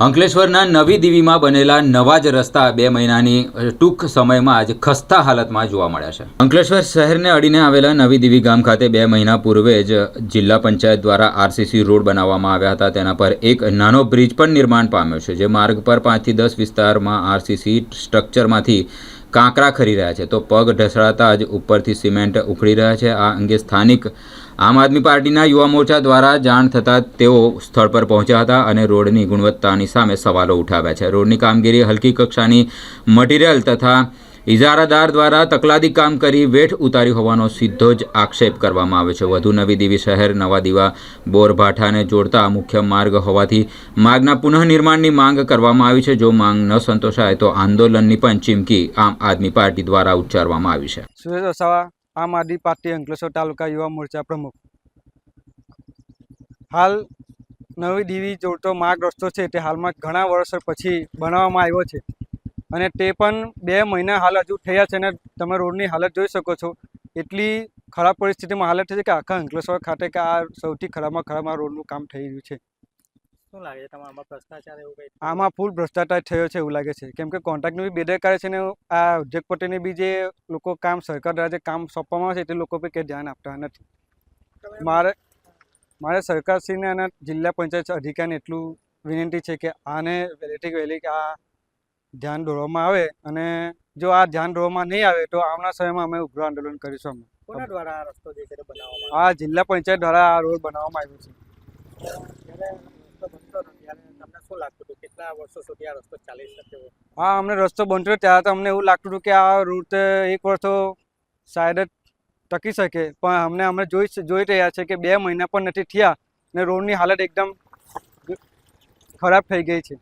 અંકલેશ્વરના નવી દીવીમાં બનેલા નવા જ રસ્તા બે મહિનાની ટૂંક સમયમાં જ ખસ્તા હાલતમાં જોવા મળ્યા છે. અંકલેશ્વર શહેરને અડીને આવેલા નવી દીવી ગામ ખાતે બે મહિના પૂર્વે જ જિલ્લા પંચાયત દ્વારા આરસીસી રોડ બનાવવામાં આવ્યા હતા. તેના પર એક નાનો બ્રિજ પણ નિર્માણ પામ્યો છે, જે માર્ગ પર પાંચથી દસ વિસ્તારમાં આરસીસી સ્ટ્રક્ચરમાંથી કાંકરા ખરી રહ્યા છે. તો પગ ઢસડાતા જ ઉપરથી સિમેન્ટ ઉખડી રહ્યા છે. આ અંગે સ્થાનિક આમ આદમી પાર્ટીના યુવા મોરચા દ્વારા જાણ થતાં તેઓ સ્થળ પર પહોંચ્યા હતા અને રોડની ગુણવત્તાની સામે સવાલો ઉઠાવ્યા છે. રોડની કામગીરી હલકી કક્ષાની મટીરિયલ તથા ઇજારાદાર દ્વારા તકલાદી કામ કરી વેઠ ઉતારી હોવાનો સીધો જ આક્ષેપ કરવામાં આવે છે. વધુ નવી દીવી શહેર, નવા દીવા, બોરભાઠાને જોડતા મુખ્ય માર્ગ હોવાથી માર્ગના પુનઃનિર્માણની માંગ કરવામાં આવી છે. જો માંગ ન સંતોષાય તો આંદોલનની પણ ચીમકી આમ આદમી પાર્ટી દ્વારા ઉચ્ચારવામાં આવી છે. સુરેશ વસાવા, આમ આદમી પાર્ટી અંકલેશ્વર તાલુકા યુવા મોરચા પ્રમુખ. હાલ નવી દીવી જોડતો માર્ગ રસ્તો છે તે હાલમાં ઘણા વર્ષો પછી બનાવવામાં આવ્યો છે. અને તે પણ બે મહિના હાલ હજુ થયા છે અને તમે રોડની હાલત જોઈ શકો છો. એટલી ખરાબ પરિસ્થિતિમાં હાલત છે કે આખા અંકલેશ્વર ખાતે કે આ સૌથી ખરાબમાં ખરાબ આ રોડનું કામ થઈ રહ્યું છે. શું લાગે છે આમાં ભ્રષ્ટાચાર એવું કંઈ આમાં ફૂલ ભ્રષ્ટાચાર થયો છે એવું લાગે છે. કેમ કે કોન્ટ્રાક્ટનું બી બેદરકારી છે ને આ ઉદ્યોગપતિને બી જે લોકો કામ સરકાર દ્વારા જે કામ સોંપવામાં આવે છે તે લોકો બી કંઈ ધ્યાન આપતા નથી. મારે મારે સરકારશ્રીને અને જિલ્લા પંચાયત અધિકારીને એટલું વિનંતી છે કે આને વહેલેથી વહેલી કે આ ધ્યાન દોરવામાં આવે અને જો આ ધ્યાન દોરવામાં નહીં આવે તો આવનાર સમયમાં અમે ઉગ્ર આંદોલન કરીશું અમે. કોના દ્વારા આ રસ્તો જે છે બનાવવામાં આ જિલ્લા પંચાયત દ્વારા આ રોડ બનાવવામાં આવ્યો છે. હા અમને રસ્તો બનતો ત્યારે તો અમને એવું લાગતું હતું કે આ રૂટ એક વર્ષ તો શાયદ જ ટકી શકે. પણ અમને અમે જોઈ જોઈ રહ્યા છે કે બે મહિના પણ નથી થયા ને રોડની હાલત એકદમ ખરાબ થઈ ગઈ છે.